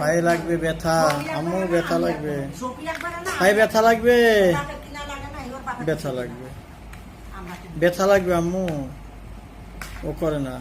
পায়ে লাগবে ব্যথা আম্মু ব্যথা লাগবে। পায়ে ব্যথা লাগবে? ব্যথা লাগবে। ব্যথা লাগবে আম্মু? ও করে না।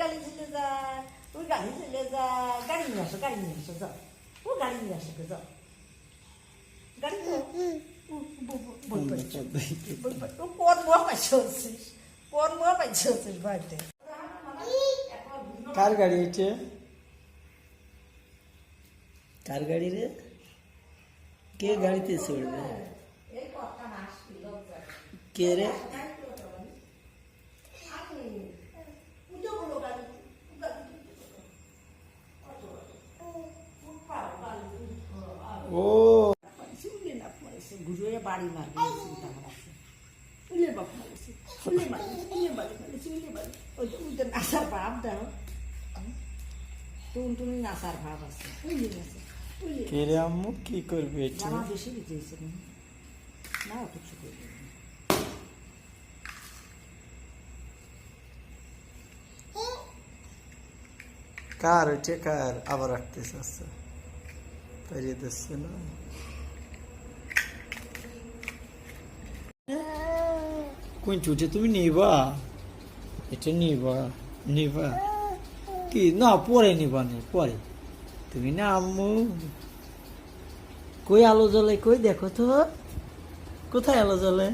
গাড়ি চলে যায় ওই যায় গাড়ি নিয়ে আসো, গাড়ি নিয়ে আসো যাও ও গাড়ি নিয়ে আসো যাও কার গাড়ি এটা কার গাড়ি রে? কে গাড়িতে চড়বে কে রে? ও। বাড়ি মারবে চিন্তা আমার আছে উলে বাপ মারছে উলে মারছে উলে বাড়ি মারছে উলে বাড়ি ওই তো উল্টে নাসার ভাব দাও টুন টুনি নাসার ভাব আছে। উলে কে রে আম্মু কি করবে জামা বেশি দিতেছে না কিছু করবে না। কার ওইটা কার? আবার রাখতেছে আচ্ছা পাইয়ে দিচ্ছে না। কোন চুটে তুমি নিবা। এটা নিবা নিবা। কি? না, পরে নিবা নি, পরে। তুমি না আম্মু। কই আলো জ্বলে? কই দেখো তো। কোথায় আলো জ্বলে?